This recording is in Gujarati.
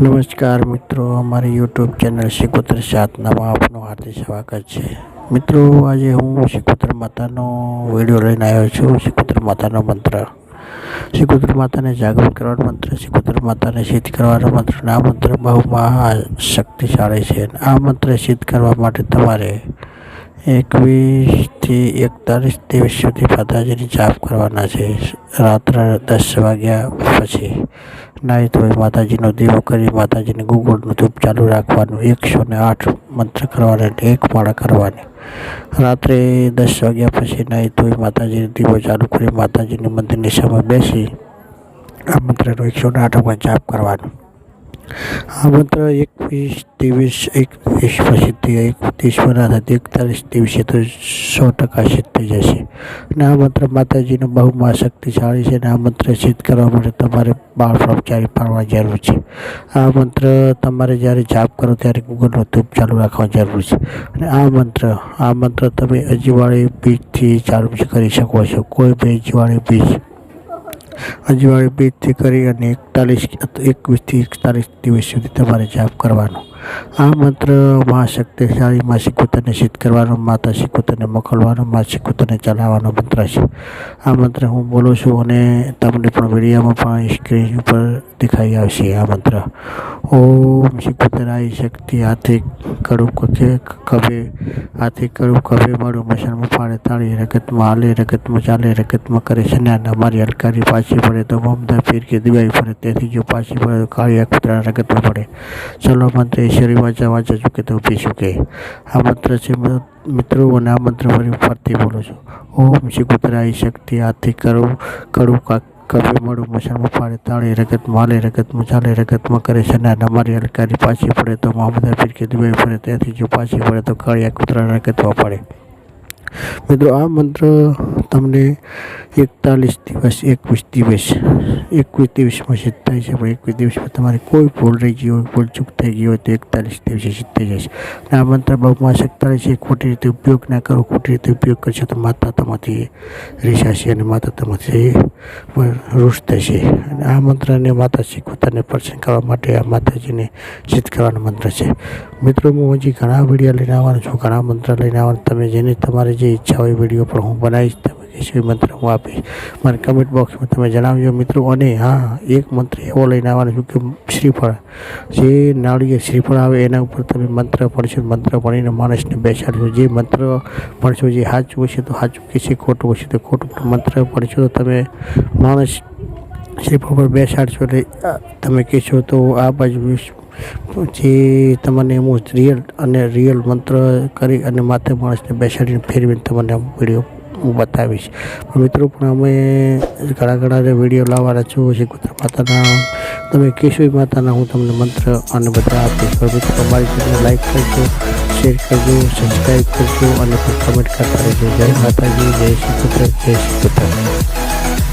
નમસ્કાર મિત્રો, અમારી યુટ્યુબ ચેનલ શિકોતર સાતનામાં આપનું હાર્દિક સ્વાગત છે. મિત્રો, આજે હું શિકોતર માતાનો વીડિયો લઈને આવ્યો છું. શિકોતર માતાનો મંત્ર. શિકોતર માતાને જાગૃત કરવાનો મંત્ર. શિકોતર માતાને સિદ્ધ કરવાનો મંત્ર. આ મંત્ર બહુ શક્તિશાળી છે. આ મંત્ર સિદ્ધ કરવા માટે તમારે એકવીસથી એકતાલીસ દિવસ સુધી માતાજીની જાપ કરવાના છે. રાત્રે દસ વાગ્યા પછી નાહી ધોઈ માતાજીનો દીવો કરી માતાજીને ગુગળનું ધૂપ ચાલુ રાખવાનું, એકસો ને આઠ મંત્ર કરવાના એટલે એક માળા કરવાની. રાત્રે દસ વાગ્યા પછી નાહી ધોઈ માતાજીનો દીવો ચાલુ કરી માતાજીની મંદિરની સામે બેસી આ મંત્રનો એકસો ને આઠ જાપ કરવાનો. આ મંત્ર એકવીસ દિવસ એકવીસ પછી એકત્રીસ ના થતી એકતાલીસ દિવસે તો સો ટકા સિદ્ધ થઈ જશે. અને આ મંત્ર માતાજીનો બહુ મહા શક્તિશાળી છે અને આ મંત્ર સિદ્ધ કરવા માટે તમારે બાળ બ્રહ્મચારી પાડવા જરૂર છે. આ મંત્ર તમારે જ્યારે જાપ કરો ત્યારે ગૂગલનો ધૂપ ચાલુ રાખવા જરૂર છે. અને આ મંત્ર આ મંત્ર તમે અજીવાળી બીજથી ચાલુ કરી શકો છો. કોઈ બી અજવાળી બીજ અજવાળી બ્રિજથી કરી અને એકતાલીસ એકવીસથી એકતાલીસ દિવસ સુધી તમારે જાપ કરવાનો. આ મંત્ર મા શક્તિશાળી મા શિકોતરને સિદ્ધ કરવાનો માતા શિકોતરને મોકલવાનો મા શિકોતરને ચલાવવાનો મંત્ર છે. આ મંત્ર હું બોલું છું અને તમને પણ વિડીયોમાં પણ સ્ક્રીન ઉપર દેખાઈ આવશે આ મંત્ર. ઓમ શિકોતરાય શક્તિ હાથે કડું કખે કભે, હાથે કડું કભે મળું. મશાનમાં ફાળે તાળી, રગતમાં હાલે, રગતમાં ચાલે, રગતમાં કરે છે ને અમારી હલકારી પાછી પડે તો મમતા કે દિવાળી પડે તેથી જો પાછી પડે તો કાળિયા કૂતરા રગતમાં પડે. ચલો મંત્ર ઈશ્વરી વાંચા વાંચા ચૂકે તો પી કે આ મંત્ર છે, મિત્રો, અને આ મંત્ર ફરી ફરતી બોલું છું. ઓમ શ્રી કૂતરાય શક્તિ, આથી કરું કડું કાક કભી મળું મશાનમાં ફાળે તાળી, રગત માલે રગત મચાલે રગતમાં કરે સ્નાન અમારી હલકારી પાછી પડે તો મા બધા ફિરકે દુબઈ પડે ત્યાંથી જો પાછી પડે તો કાળિયા કૂતરા રગતમાં પડે. મિત્રો, આ મંત્ર તમને એકતાલીસ દિવસ, એકવીસ દિવસ, એકવીસ દિવસમાં સિદ્ધ થાય છે. પણ એકવીસ દિવસમાં તમારી કોઈ ભૂલ રહી ગઈ હોય, ભૂલ ચૂક થઈ ગઈ હોય તો એકતાલીસ દિવસે સિદ્ધ જશે. અને આ મંત્ર બહુમાં સત્તાલીસ છે. ખોટી રીતે ઉપયોગ ના કરો. ખોટી રીતે ઉપયોગ કરશો તો માતા તમાથી રીસાશે અને માતા તમાથી રૂષ થશે. અને આ મંત્રને માતા શીખવતાને પ્રસન્ન કરવા માટે આ માતાજીને સિદ્ધ કરવાનો મંત્ર છે. મિત્રો, હું હજી ઘણા વીડિયો લઈને આવવાનો છું. ઘણા મંત્ર લઈને આવવાનું. તમે જેને તમારે જે ઈચ્છા હોય વીડિયો પણ હું બનાવીશ. તમે મંત્ર હું આપીશ મને કમેન્ટ બોક્સમાં તમે જણાવજો મિત્રો. અને હા, એક મંત્ર એવો લઈને આવવાનો છું કે શ્રીફળ. જે નાળીએ શ્રીફળ આવે એના ઉપર તમે મંત્ર ભણશો મંત્ર ભણીને માણસને બેસાડશો. જે મંત્ર ભણશો જે સાચું હશે તો સાચું કે છે ખોટું હશે તો ખોટું. મંત્ર ભણશો તો તમે માણસ શ્રીફળ પર બેસાડશો એટલે તમે કહેશો તો આ બાજુ જે તમને એમ રિયલ અને રિયલ મંત્ર કરી અને માથે માણસને બેસાડીને ફેરવીને તમને વીડિયો હું બતાવીશ. મિત્રો, પણ અમે ઘણા ઘણા વીડિયો લાવવાના છું શ્રી કુતર માતાના, તમે કેશવી માતાના, હું તમને મંત્ર અને બધા આપીશ. મિત્રો, અમારી ચેનલ લાઈક કરજો શેર કરજો સબસ્ક્રાઈબ કરજો અને કમેન્ટ કરતા રહેજો. જય માતાજી, જય શ્રી કુતર જય શ્રી કુતર